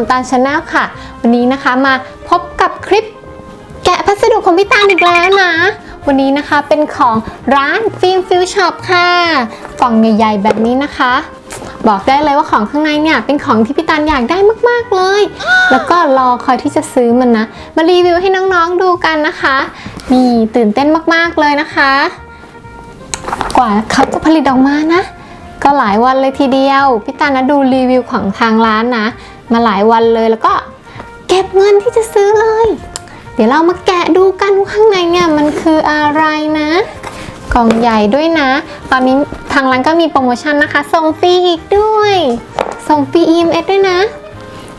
นมตาลชาแนลค่ะ วันนี้นะคะมาพบกับคลิปแกะพัสดุของพี่ตาลอีกแล้วนะ วันนี้นะคะเป็นของร้านฟิล์มฟิลช็อปค่ะ กล่องใหญ่ๆแบบนี้นะคะ บอกได้เลยว่าของข้างในเนี่ยเป็นของที่พี่ตาลอยากได้มากๆเลย แล้วก็รอคอยที่จะซื้อมันนะ มารีวิวให้น้องๆดูกันนะคะ นี่ตื่นเต้นมากๆเลยนะคะ กว่าเขาจะผลิตออกมานะก็หลายวันเลยทีเดียว พี่ตานะดูรีวิวของทางร้านนะ มาหลายวันเลยแล้วก็เก็บเงินที่จะซื้อเลย เดี๋ยวเรามาแกะดูกันว่าข้างในเนี่ยมันคืออะไรนะ กล่องใหญ่ด้วยนะ ตอนนี้ทางร้านก็มีโปรโมชั่นนะคะ ส่งฟรีอีกด้วย ส่งฟรี EMS ด้วยนะ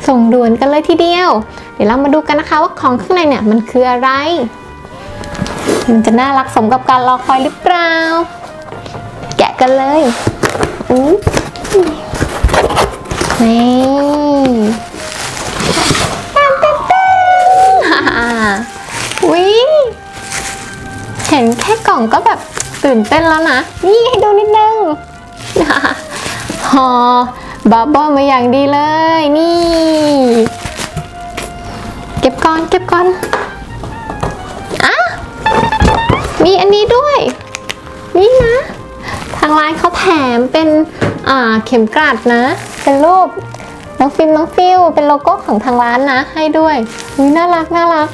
ส่งด่วนกันเลยทีเดียว เดี๋ยวเรามาดูกันนะคะว่าของข้างในเนี่ยมันคืออะไร มันจะน่ารักสมกับการรอคอยหรือเปล่า แกะกันเลยอู้ ตื่นเต้นแล้วนะ นี่ให้ดูนิดนึงฮ่าฮ่าห่อบับเบิ้ลมาอย่างดีเลย นี่ เก็บก่อน เก็บก่อนอะมีอันนี้ด้วย นี่นะ ทางร้านเขาแถมเป็นอ่าเข็มกลัดนะ เป็นรูปน้องฟิล์มน้องฟิลเป็นโลโก้ของทางร้านนะ ให้ด้วยอุ้ยน่ารักน่ารัก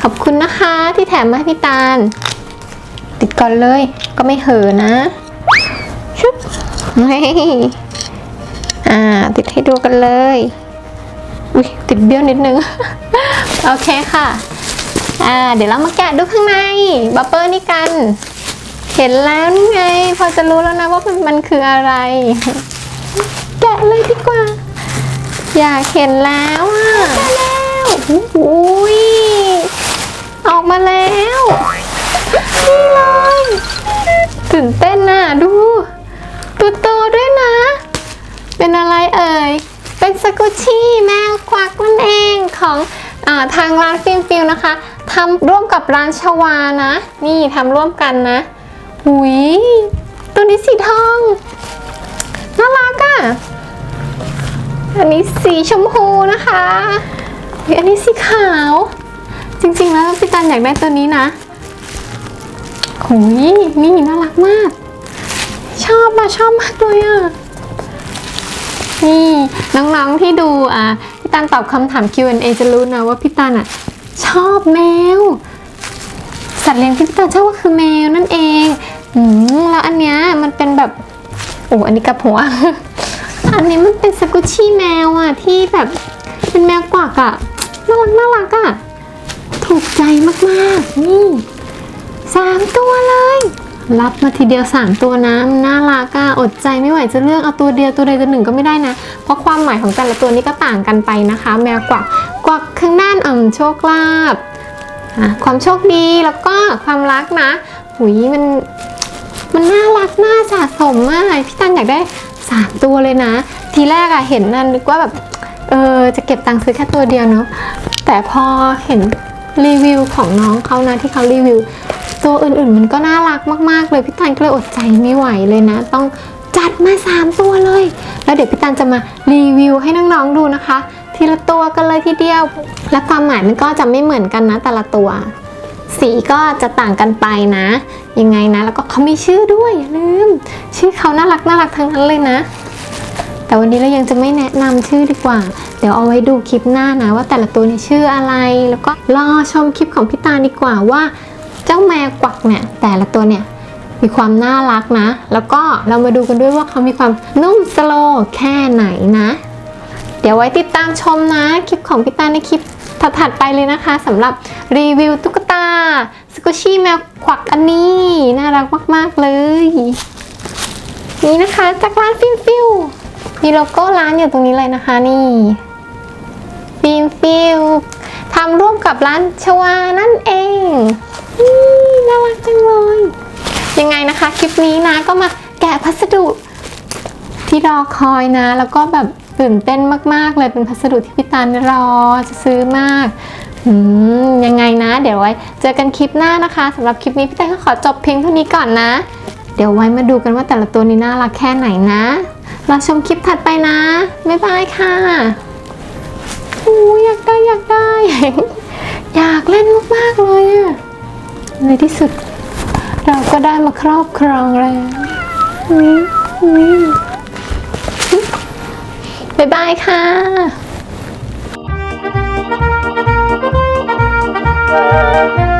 ขอบคุณนะคะที่แถมมาให้พี่ตาล ติดก่อนเลย ก็ไม่เห่อะนะชุบเฮ้ยอ่า ติดให้ดูกันเลยอุ้ยติดเบี้ยวนิดนึง โอเคค่ะ อ่า เดี๋ยวเรามาแกะดูข้างในบับเบอร์นี่กัน เห็นแล้วนี่ไง พอจะรู้แล้วนะว่ามันมันคืออะไร แกะเลยดีกว่า อยากเห็นแล้วอะได้แล้วอุ้ย น่ะดูตัวโตด้วยนะ เป็นอะไรเอ่ย เป็นสกุชี่แมวควักนั่นเองของอทางร้านฟิล์มฟิลนะคะทำร่วมกับร้านชวานะ นี่ทำร่วมกันนะหุยตัวนี้สีทองน่ารักอะ่ะอันนี้สีชมพูนะคะอันนี้สีขาว จริงๆแล้วพี่ตันอยากได้ตัวนี้นะหุยนี่น่ารักมาก ชอบอะชอบมากเลยอะนี่น้องๆที่ดูอะพี่ตันตอบคำถาม Q&A จะรู้นะว่าพี่ตันอะชอบแมว สัตว์เลี้ยงที่พี่ตาชอบก็คือแมวนั่นเองอืมแล้วอันเนี้ยมันเป็นแบบโอ้อันนี้กระหัว อันนี้มันเป็นสกุชชี่แมวอะที่แบบเป็นแมวกวักอะน่ารักน่ารักอะถูกใจมากๆนี่สามตัวเลย รับมาทีเดียวสามตัวนะน่ารักอะอดใจไม่ไหวจะเลือกเอาตัวเดียวตัวใดตัวหนึ่งก็ไม่ได้นะ เพราะความหมายของแต่ละตัวนี้ก็ต่างกันไปนะคะ แมวกวักกวักข้างด้านอ่าโชคลาภความโชคดีแล้วก็ความรักนะหุยมันมันน่ารักน่าสะสมมากพี่ตันอยากได้สามตัวเลยนะ ทีแรกอะเห็นนั่นนึกว่าแบบเออจะเก็บตังค์ซื้อแค่ตัวเดียวเนาะแต่พอเห็นรีวิวของน้องเขานะที่เขารีวิว ตัวอื่นๆ มันก็น่ารักมากๆ เลยพี่ตันก็เลยอดใจไม่ไหวเลยนะ ต้องจัดมาสามตัวเลย แล้วเดี๋ยวพี่ตันจะมารีวิวให้น้องๆดูนะคะ ทีละตัวกันเลยทีเดียว และความหมายมันก็จะไม่เหมือนกันนะแต่ละตัว สีก็จะต่างกันไปนะ ยังไงนะ แล้วก็เขามีชื่อด้วยอย่าลืม ชื่อเขาน่ารักน่ารักทั้งนั้นเลยนะแต่วันนี้เรายังจะไม่แนะนำชื่อดีกว่า เดี๋ยวเอาไว้ดูคลิปหน้านะว่าแต่ละตัวนี่ชื่ออะไร แล้วก็รอชมคลิปของพี่ตาดีกว่าว่า เจ้าแมวกวักเนี่ยแต่ละตัวเนี่ยมีความน่ารักนะ แล้วก็เรามาดูกันด้วยว่าเขามีความนุ่มสโลว์แค่ไหนนะ เดี๋ยวไว้ติดตามชมนะคลิปของพี่ตาในคลิปถัดๆไปเลยนะคะสำหรับรีวิวตุ๊กตาสกุชี่แมวขวักอันนี้ น่ารักมาก ๆ เลย นี่นะคะจากร้านฟิลฟิลมีโลโก้ร้านอยู่ตรงนี้เลยนะคะนี่ฟิลฟิลทำร่วมกับร้านชวานั่นเอง น่ารักจังเลย ยังไงนะคะ คลิปนี้นะก็มาแกะพัสดุที่รอคอยนะ แล้วก็แบบตื่นเต้นมาก ๆ เลยเป็นพัสดุที่พี่ตาลรอจะซื้อมากยังไงนะ เดี๋ยวไว้ เจอกันคลิปหน้านะคะสำหรับคลิปนี้พี่ตาลก็ขอจบเพียงเท่านี้ก่อนนะ เดี๋ยวไว้มาดูกันว่าแต่ละตัวนี้น่ารักแค่ไหนนะรอชมคลิปถัดไปนะบ๊ายบายค่ะโอ้อยากได้อยากได้ อยากเล่นมาก ๆ เลยอะ ในที่สุด เราก็ได้มาครอบครองแล้วบ๊ายบายค่ะ Thank you.